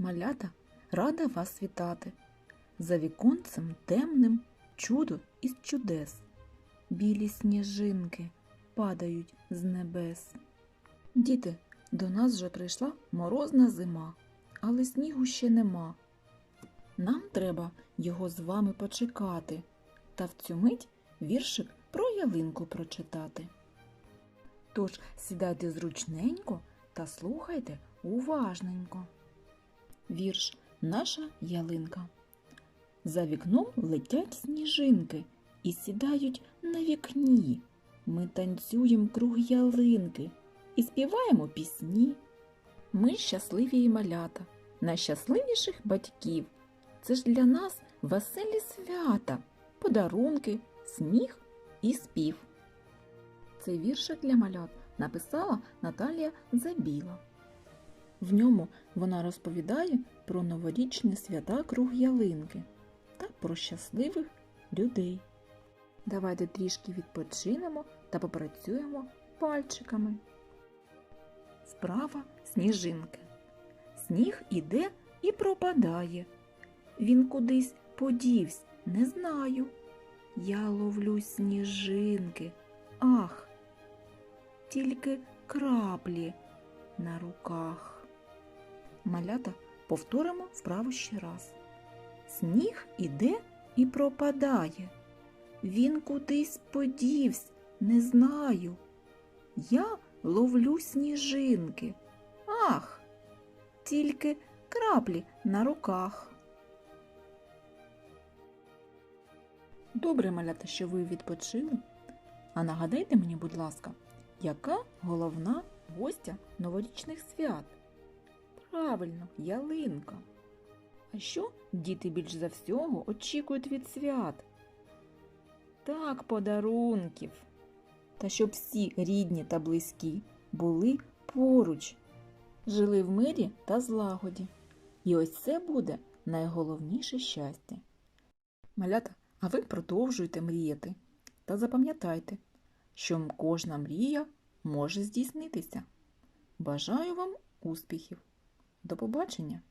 Малята, рада вас вітати. За віконцем темним чудо із чудес. Білі сніжинки падають з небес. Діти, до нас вже прийшла морозна зима, але снігу ще нема. Нам треба його з вами почекати та в цю мить віршик про ялинку прочитати. Тож сідайте зручненько та слухайте уважненько. Вірш Наша ялинка. За вікном летять сніжинки і сідають на вікні. Ми танцюємо круг ялинки і співаємо пісні. Ми щасливі і малята, найщасливіших батьків. Це ж для нас веселі свята, подарунки, сміх і спів. Цей віршик для малят написала Наталія Забіла. В ньому вона розповідає про новорічні свята круг ялинки та про щасливих людей. Давайте трішки відпочинемо та попрацюємо пальчиками. Справа сніжинки. Сніг іде і пропадає. Він кудись подівсь, не знаю. Я ловлю сніжинки. Ах, тільки краплі на руках. Малята повторимо вправу ще раз. Сніг іде і пропадає. Він кудись подівсь, не знаю. Я ловлю сніжинки. Ах, тільки краплі на руках. Добре, малята, що ви відпочили. А нагадайте мені, будь ласка, яка головна гостя новорічних свят? Правильно, ялинка. А що діти більш за всього очікують від свят? Так, подарунків. Та щоб всі рідні та близькі були поруч, жили в мирі та злагоді. І ось це буде найголовніше щастя. Малята, а ви продовжуйте мріяти та запам'ятайте, що кожна мрія може здійснитися. Бажаю вам успіхів! До побачення!